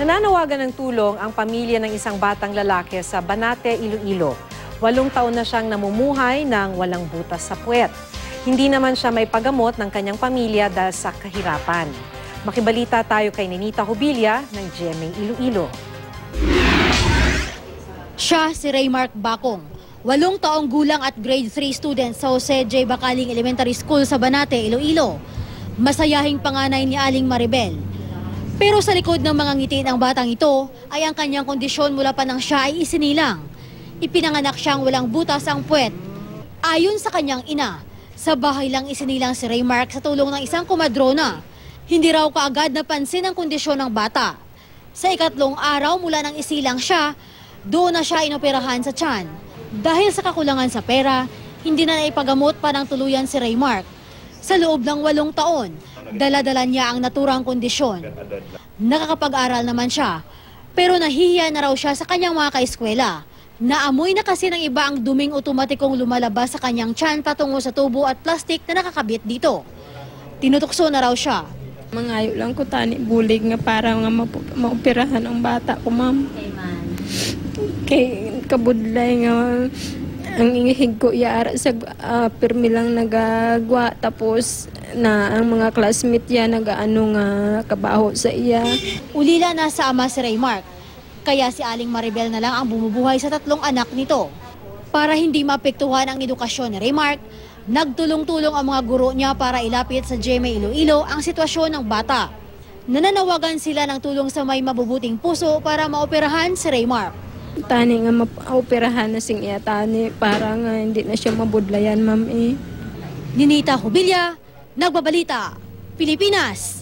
Nananawagan ng tulong ang pamilya ng isang batang lalaki sa Banate, Iloilo. Walong taon na siyang namumuhay ng walang butas sa puwet. Hindi naman siya may pagamot ng kanyang pamilya dahil sa kahirapan. Makibalita tayo kay Nenita Hubilia ng GMA Iloilo. Siya si Raymark Bakong, walong taong gulang at grade 3 student sa Jose J. Bacaling Elementary School sa Banate, Iloilo. Masayahing panganay ni Aling Maribel. Pero sa likod ng mga ngiti ng batang ito ay ang kanyang kondisyon mula pa nang siya ay isinilang. Ipinanganak siyang walang butas ang puwet. Ayon sa kanyang ina, sa bahay lang isinilang si Raymark sa tulong ng isang kumadrona. Hindi raw kaagad napansin ang kondisyon ng bata. Sa ikatlong araw mula nang isilang siya, doon na siya inoperahan sa tiyan. Dahil sa kakulangan sa pera, hindi na naipagamot pa ng tuluyan si Raymark. Sa loob ng walong taon, dala-dala niya ang naturang kondisyon. Nakakapag-aral naman siya, pero nahihiya na raw siya sa kanyang mga kaeskwela. Naamoy na kasi ng iba ang duming otomatikong lumalabas sa kanyang tiyan patungo sa tubo at plastik na nakakabit dito. Tinutukso na raw siya. Mangayo lang ko tani bulig nga para nga maoperahan ang bata ko, ma'am. Kay kabudlay nga ang ingihig ko yara sa ah, pirmi lang nagagwa tapos na ang mga classmate ya nagaano nga kabaho sa iya. Ulila na sa ama si Raymark. Kaya si Aling Maribel na lang ang bumubuhay sa tatlong anak nito. Para hindi maapektuhan ang edukasyon ni Raymark, nagtulong-tulong ang mga guro niya para ilapit sa GMA Iloilo ang sitwasyon ng bata. Nananawagan sila ng tulong sa may mabubuting puso para maoperahan si Raymark. Tani nga maoperahan na sing iya tani para nga hindi na siya mabudlayan, ma'am eh. Ninita Hubilya, Nagbabalita, Pilipinas.